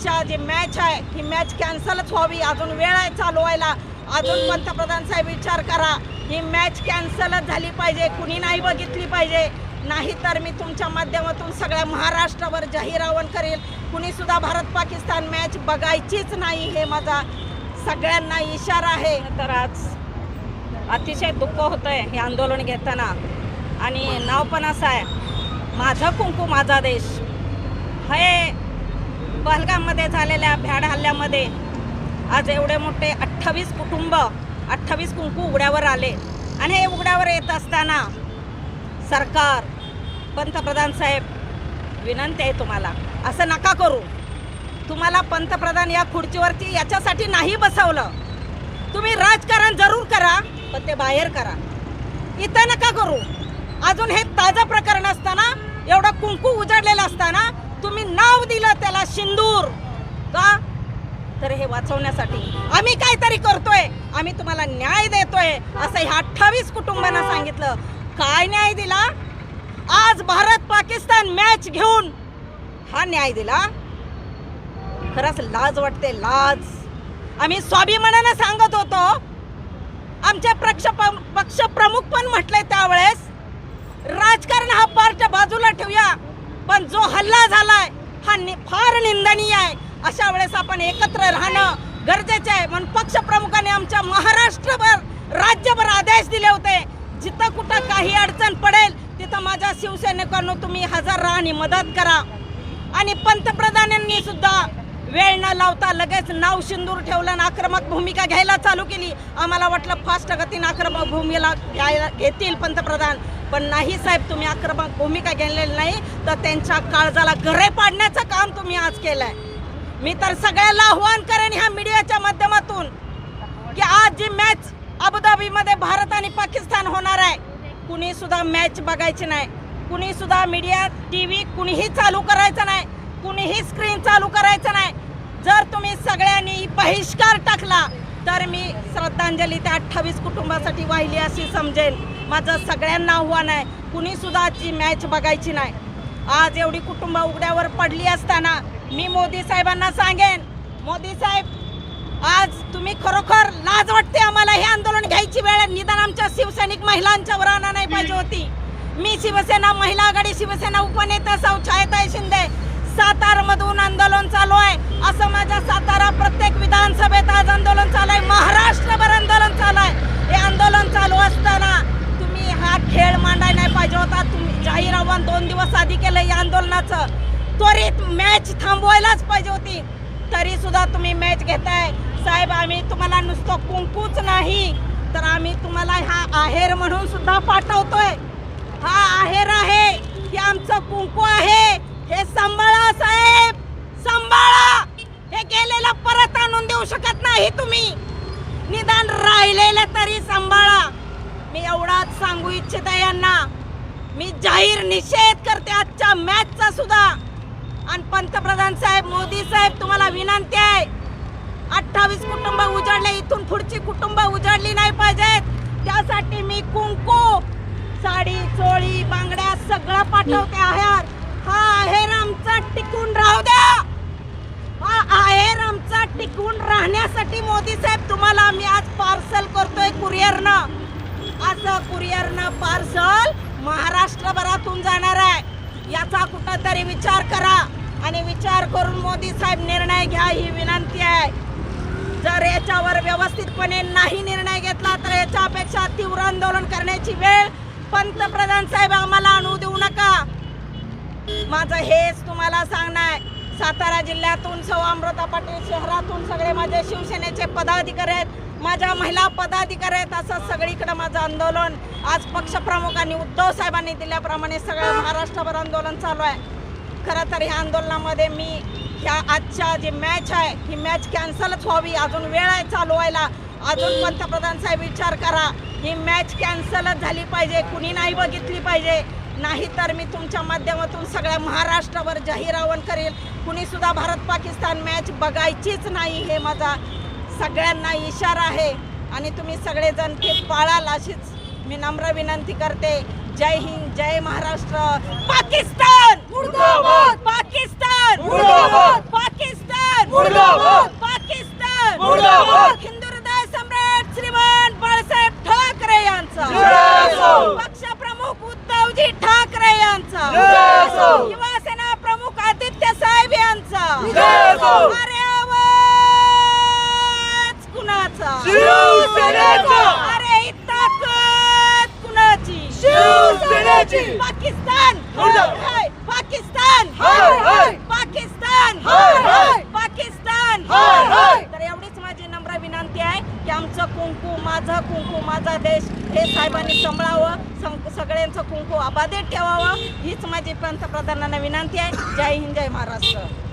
आजच्या जी मॅच आहे ही मॅच कॅन्सलच व्हावी. अजून वेळ आहे चालू व्हायला. अजून पंतप्रधान साहेब विचार करा. ही मॅच कॅन्सलच झाली पाहिजे. कुणी नाही बघितली पाहिजे. नाही तर मी तुमच्या माध्यमातून सगळ्या महाराष्ट्रावर जाहीर आवाहन करेल. कुणीसुद्धा भारत पाकिस्तान मॅच बघायचीच नाही हे माझा सगळ्यांना इशारा आहे. तर आज अतिशय दुःख होतं आहे हे आंदोलन घेताना. आणि नाव पण असं आहे माझं कुंकू माझा देश. हे पहलगाममध्ये झालेल्या भ्याड हल्ल्यामध्ये आज एवढे मोठे अठ्ठावीस कुटुंब अठ्ठावीस कुंकू उघड्यावर आले. आणि हे उघड्यावर येत असताना सरकार पंतप्रधान साहेब विनंती आहे तुम्हाला असं नका करू. तुम्हाला पंतप्रधान या खुर्चीवरती याच्यासाठी नाही बसवलं. तुम्ही राजकारण जरूर करा पण ते बाहेर करा. इथं नका करू. अजून हे ताजं प्रकरण असताना एवढं कुंकू उजाडलेलं असताना तुम्ही नाव दिलं त्याला सिंदूर का? तर हे वाचवण्यासाठी आम्ही काहीतरी करतोय. आम्ही तुम्हाला न्याय देतोय असं ह्या अठ्ठावीस कुटुंबांना सांगितलं. काय न्याय दिला? आज भारत पाकिस्तान मॅच घेऊन हा न्याय दिला. खरंच लाज वाटते लाज. आम्ही स्वाभिमानानं सांगत होतो. आमच्या पक्ष पक्ष प्रमुख पण म्हटले त्यावेळेस राजकारण हा पार्ट बाजूला ठेवूया. पण जो हल्ला झालाय हा नि- फार निंदनीय आहे. अशा वेळेस आपण एकत्र राहणं गरजेचं आहे. म्हणून पक्षप्रमुखाने आमच्या महाराष्ट्रभर राज्यभर आदेश दिले होते. जिथं कुठं काही अडचण पडेल तिथं माझ्या शिवसैनिकांनो तुम्ही हजर राहा आणि मदत करा. आणि पंतप्रधानांनी सुद्धा वेळ न लावता लगेच नाव सिंदूर ठेवलं आणि आक्रमक भूमिका घ्यायला चालू केली. आम्हाला वाटलं फास्ट गतीनं आक्रमक भूमिका घ्यायला घेतील पंतप्रधान. पण नाही साहेब तुम्ही आक्रमक भूमिका घेतलेली नाही तर त्यांच्या काळजाला घरे पाडण्याचं काम तुम्ही आज केलंय. मी तर सगळ्याला आव्हान करेन ह्या मीडियाच्या माध्यमातून की आज जी मॅच अबुधाबीमध्ये भारत आणि पाकिस्तान होणार आहे कुणी सुद्धा मॅच बघायची नाही. कुणी सुद्धा मीडिया टी व्ही कुणीही चालू करायचं नाही. कुणीही स्क्रीन चालू करायचं नाही. जर तुम्ही सगळ्यांनी बहिष्कार टाकला तर मी श्रद्धांजली त्या अठ्ठावीस कुटुंबासाठी वाहिली अशी समजेल माझं सगळ्यांना आव्हान आहे कुणी सुद्धा आजची मॅच बघायची नाही. आज एवढी कुटुंब उघड्यावर पडली असताना मी मोदी साहेबांना सांगेन मोदी साहेब आज तुम्ही खरोखर लाज वाटते आम्हाला हे आंदोलन घ्यायची वेळ? आहे. निदान आमच्या शिवसैनिक महिलांच्यावर आणा नाही पाहिजे होती. मी शिवसेना महिला आघाडी शिवसेना उपनेता सौ छायताई शिंदे सातारमधून आंदोलन चालू आहे. असं माझ्या सातारा प्रत्येक विधानसभेत आज आंदोलन चालू आहे. महाराष्ट्रभर आंदोलन चालू आहे. हे आंदोलन चालू असताना तुम्ही हा खेळ मांडाय नाही पाहिजे होता. तुम्ही जाहीर आव्हान दोन दिवस आधी केलं या आंदोलनाचं. त्वरित मॅच थांबवायलाच पाहिजे होती. तरी सुद्धा तुम्ही मॅच घेताय. साहेब आम्ही तुम्हाला नुसतं कुंकूच नाही. तर आम्ही तुम्हाला हा आहेर म्हणून सुद्धा पाठवतोय. हा आहेर आहे. हे आमचं कुंकू आहे. हे सांभाळा साहेब! सांभाळा! हे गेलेला परत आणून देऊ शकत नाही तुम्ही. निदान राहिलेलं तरी सांभाळा. मी एवढाच सांगू इच्छिते यांना. मी जाहीर निषेध करते आजच्या मॅचचा सुद्धा. आणि पंतप्रधान साहेब मोदी साहेब तुम्हाला विनंती आहे. अठ्ठावीस कुटुंब उजाडले इथून पुढची कुटुंब उजाडली नाही पाहिजेत. त्यासाठी मी कुंकू साडी चोळी बांगड्या सगळं पाठवते आहे. आमचा टिकून राहू द्या. आहेर आमचा टिकून राहण्यासाठी मोदी साहेब तुम्हाला आम्ही आज पार्सल करतोय कुरिअरनं. असं कुरिअरनं पार्सल महाराष्ट्रभरातून जाणार आहे. याचा कुठंतरी विचार करा आणि विचार करून मोदी साहेब निर्णय घ्या ही विनंती आहे. जर याच्यावर व्यवस्थितपणे नाही निर्णय घेतला तर याच्यापेक्षा तीव्र आंदोलन करण्याची वेळ पंतप्रधान साहेब आम्हाला आणू देऊ नका. माझं हेच तुम्हाला सांगणं आहे सातारा जिल्ह्यातून सौ अमृता पाटील शहरातून सगळे माझे शिवसेनेचे पदाधिकारी आहेत. माझ्या महिला पदाधिकारी आहेत असं सगळीकडे माझं आंदोलन. आज पक्षप्रमुखांनी उद्धव साहेबांनी दिल्याप्रमाणे सगळं महाराष्ट्रभर आंदोलन चालू आहे. खरं तर ह्या आंदोलनामध्ये मी ह्या आजच्या जी मॅच आहे ही मॅच कॅन्सलच व्हावी. अजून वेळ आहे चालू व्हायला. अजून पंतप्रधान साहेब विचार करा. ही मॅच कॅन्सलच झाली पाहिजे. कुणी नाही बघितली पाहिजे. नाही तर मी तुमच्या माध्यमातून सगळ्या महाराष्ट्रावर जाहीर आवाहन करेल. कुणी सुद्धा भारत पाकिस्तान मॅच बघायचीच नाही हे माझा सगळ्यांना इशारा आहे. आणि तुम्ही सगळेजण ते पाळाल अशीच मी नम्र विनंती करते. जय हिंद जय महाराष्ट्र. पाकिस्तान! पाकिस्तान! पाकिस्तान! शिवसेनेची! पाकिस्तान! पाकिस्तान हाय! हाय! पाकिस्तान हाय! हाय! पाकिस्तान हाय! हाय! तर एवढीच माझी नम्र विनंती आहे की आमचं कुंकू माझं कुंकू माझा देश हे साहेबांनी सांभाळावं सगळ्यांचं कुंकू अबाधित ठेवावं हीच माझी पंतप्रधानांना विनंती आहे जय हिंद जय महाराष्ट्र